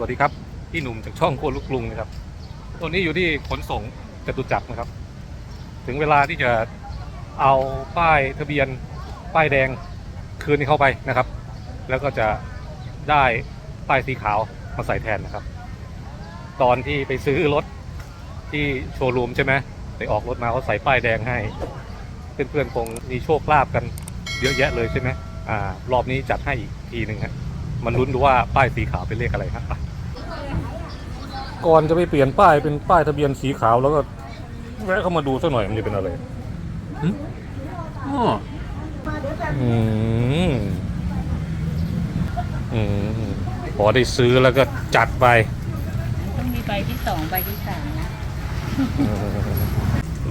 สวัสดีครับ พี่หนุ่มจากช่องโครัวลูกกรุงนะครับตัวนี้อยู่ที่ขนส่งจตุจักรนะครับ ถึงเวลาที่จะเอาป้ายทะเบียนป้ายแดงคืนให้เข้าไปนะครับ แล้วก็จะได้ป้ายสีขาวมาใส่แทนนะครับ ตอนที่ไปซื้อรถที่โชว์รูมใช่ไหมไปออกรถมาเขาใส่ป้ายแดงให้ เพื่อนๆคงมีโชคลาภกันเยอะแยะเลยใช่ไหมอ่ารอบนี้จัดให้อีกทีหนึ่งฮะมันลุ้นดูว่าป้ายสีขาวเป็นเลขอะไรครับ ก่อนจะไปเปลี่ยนป้ายเป็นป้ายทะเบียนสีขาวแล้วก็แวะเข้ามาดูสักหน่อยมันจะเป็นอะไรหึอ้ออืมอืมพอได้ซื้อแล้วก็จัดไปต้องมีใบที่สองใบที่สามนะ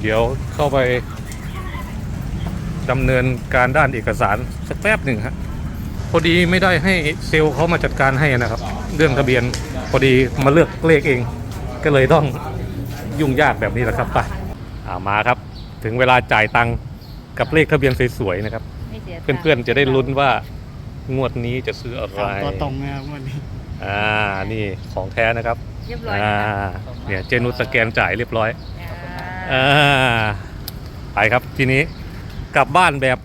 เดี๋ยวเข้าไปดำเนินการด้านเอกสารสักแป๊บหนึ่งฮะ พอดีไม่ได้ให้เซลล์เขามาจัดการให้นะครับ เรื่องทะเบียนพอดีมาเลือกเลขเอง ก็เลยต้องยุ่งยากแบบนี้แหละครับไปอ่ามาครับ ถึงเวลาจ่ายตังค์กับเลขทะเบียนสวยๆนะครับ ไม่เสียเพื่อนๆจะได้ลุ้นว่างวดนี้จะซื้ออะไร สามตัวตรงนะครับวันนี้ อ่า นี่ของแท้นะครับ เรียบร้อยอ่า นะคะเนี่ยเจนุสสแกนจ่ายเรียบร้อยอ่าอ่า ไปครับทีนี้กลับบ้านแบบ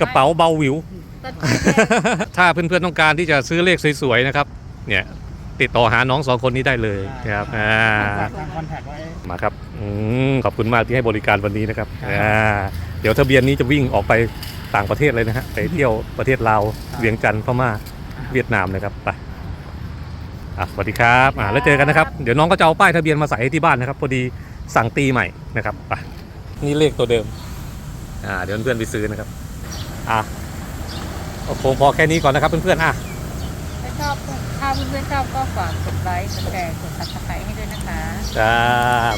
กระเป๋าเบาหวิว ต้นถ้าเพื่อนๆต้องการที่จะซื้อเลขสวยๆนะครับเนี่ยติดต่อหาน้องสองคนนี้ได้เลยนะครับอ่า ฝากทางคอนแทคไว้ มาครับอืมขอบคุณมากที่ให้บริการวันนี้นะครับอ่าเดี๋ยวทะเบียนนี้จะวิ่งออกไปต่างประเทศเลยนะฮะ ไปเที่ยวประเทศลาวเวียงจันทร์พม่า เวียดนามนะครับ ไปอะสวัสดีครับอ่าแล้วเจอกันนะครับ เดี๋ยวน้องก็จะเอาป้ายทะเบียนมาใส่ให้ที่บ้านนะครับพอดีสั่งตีใหม่นะครับ ไป นี่เลขตัวเดิม อ่า เดี๋ยวเพื่อนๆไปซื้อนะครับ อะ คงพอแค่นี้ก่อนนะครับเพื่อนๆอะถ้าชอบถ้าเพื่อนๆชอบก็ฝากกดไลค์กดแชร์กดซับสไครต์ให้ด้วยนะคะจ้า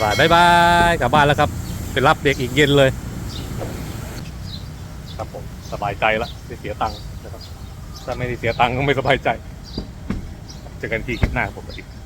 บายบายกลับบ้านแล้วครับไปรับเด็กอีกเย็นเลย ครับผมสบายใจละได้เสียตังค์นะครับถ้าไม่ได้เสียตังค์ก็ไม่สบายใจเจอกันที่คลิปหน้าครับผมสวัสดี